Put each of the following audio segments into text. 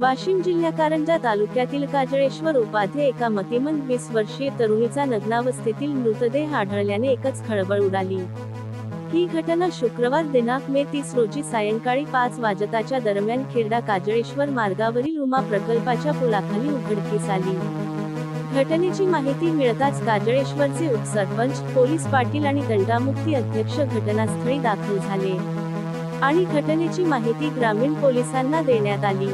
वाशिम जिल्ह्या कारंजा तालुक्यातील काजळेश्वर उपाध्ये एका मतिमन वीस वर्षीय तरुणीचा नग्नावस्थेतील मृतदेह आढळल्याने एकच खळबळ उडाली. ही घटना शुक्रवार दिनांक मे तीस रोजी सायंकाळी पाच वाजताच्या दरम्यान खेरडा काजळेश्वर मार्गावरील उमा प्रकल्पाच्या पुलाखाली उघडकीस आली. घटनेची माहिती मिळताच काजळेश्वरचे उपसरपंच पोलीस पाटील आणि दंडामुक्ती अध्यक्ष घटनास्थळी दाखल झाले. आणि घटनेची माहिती ग्रामीण पोलिसांना देण्यात आली.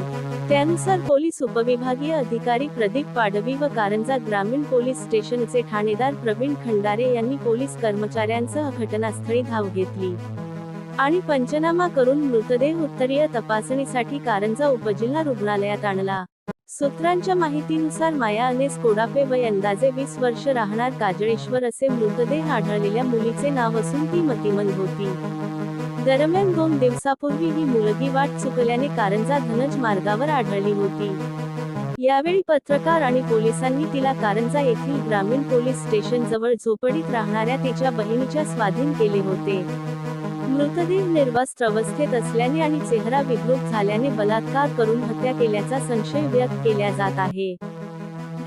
त्यानुसार पोलीस उपविभागीय अधिकारी प्रदीप पाडवी व कारंजा ग्रामीण पोलीस स्टेशनचे ठाणेदार प्रवीण खंडारे यांनी पोलीस कर्मचाऱ्यांसह घटनास्थळी धाव घेतली. आणि पंचनामा करून मृतदेह उत्तरीय तपासणीसाठी कारंजा उपजिल्हा रुग्णालयात आणला. सूत्रांच्या माहितीनुसार माया अनेस कोडापे वय अंदाजे वीस वर्ष राहणार काजळेश्वर असे मृतदेह आढळलेल्या मुलीचे नाव असून ती मतिमंद होती. दरम्यान दोन दिवसापूर्वी ही मुलगी वाट चुकल्याने कारंजा धनज मार्गावर आढळली होती. यावेळी पत्रकार आणि पोलिसांनी तिला कारंजा येथील ग्रामीण पोलीस स्टेशन जवळ झोपडीत राहणाऱ्या तिच्या बहिणीच्या स्वाधीन केले होते. मृतदेह निर्वस्त्र अवस्थेत असल्याने आणि चेहरा विद्रुप झाल्याने बलात्कार करून हत्या केल्याचा संशय व्यक्त केला जात आहे.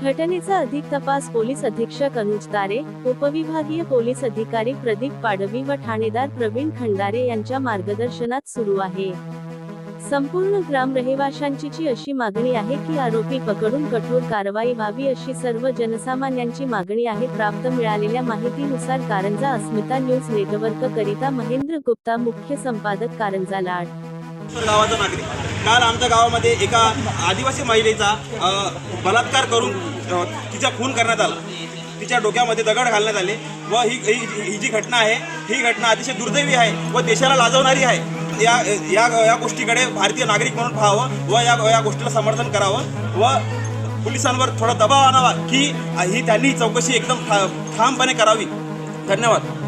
घटनेचा अधिक तपास पोलीस अधीक्षक अनुज तारे उपविभागीय पोलीस अधिकारी प्रदीप पाडवी व ठाणेदार प्रवीण खंडारे यांच्या मार्गदर्शनात सुरू आहे. संपूर्ण ग्राम रहिवाशांची अशी मागणी आहे की आरोपी पकडून कठोर कारवाई व्हावी अशी सर्व जनसामान्यांची मागणी आहे. प्राप्त मिळालेल्या माहितीनुसार कारंजा अस्मिता न्यूज नेटवर्क करिता महेंद्र गुप्ता मुख्य संपादक कारंजा लाड. गावाचा नागरिक. काल आमच्या गावामध्ये एका आदिवासी महिलेचा बलात्कार करून तिचा खून करण्यात आला. तिच्या डोक्यामध्ये दगड घालण्यात आले व ही ही ही जी घटना आहे ही घटना अतिशय दुर्दैवी आहे व देशाला लाजवणारी आहे. या या या गोष्टीकडे भारतीय नागरिक म्हणून पाहावं व या या गोष्टीला समर्थन करावं व पोलिसांवर थोडा दबाव आणावा की ही त्यांनी चौकशी एकदम ठामपणे करावी. धन्यवाद.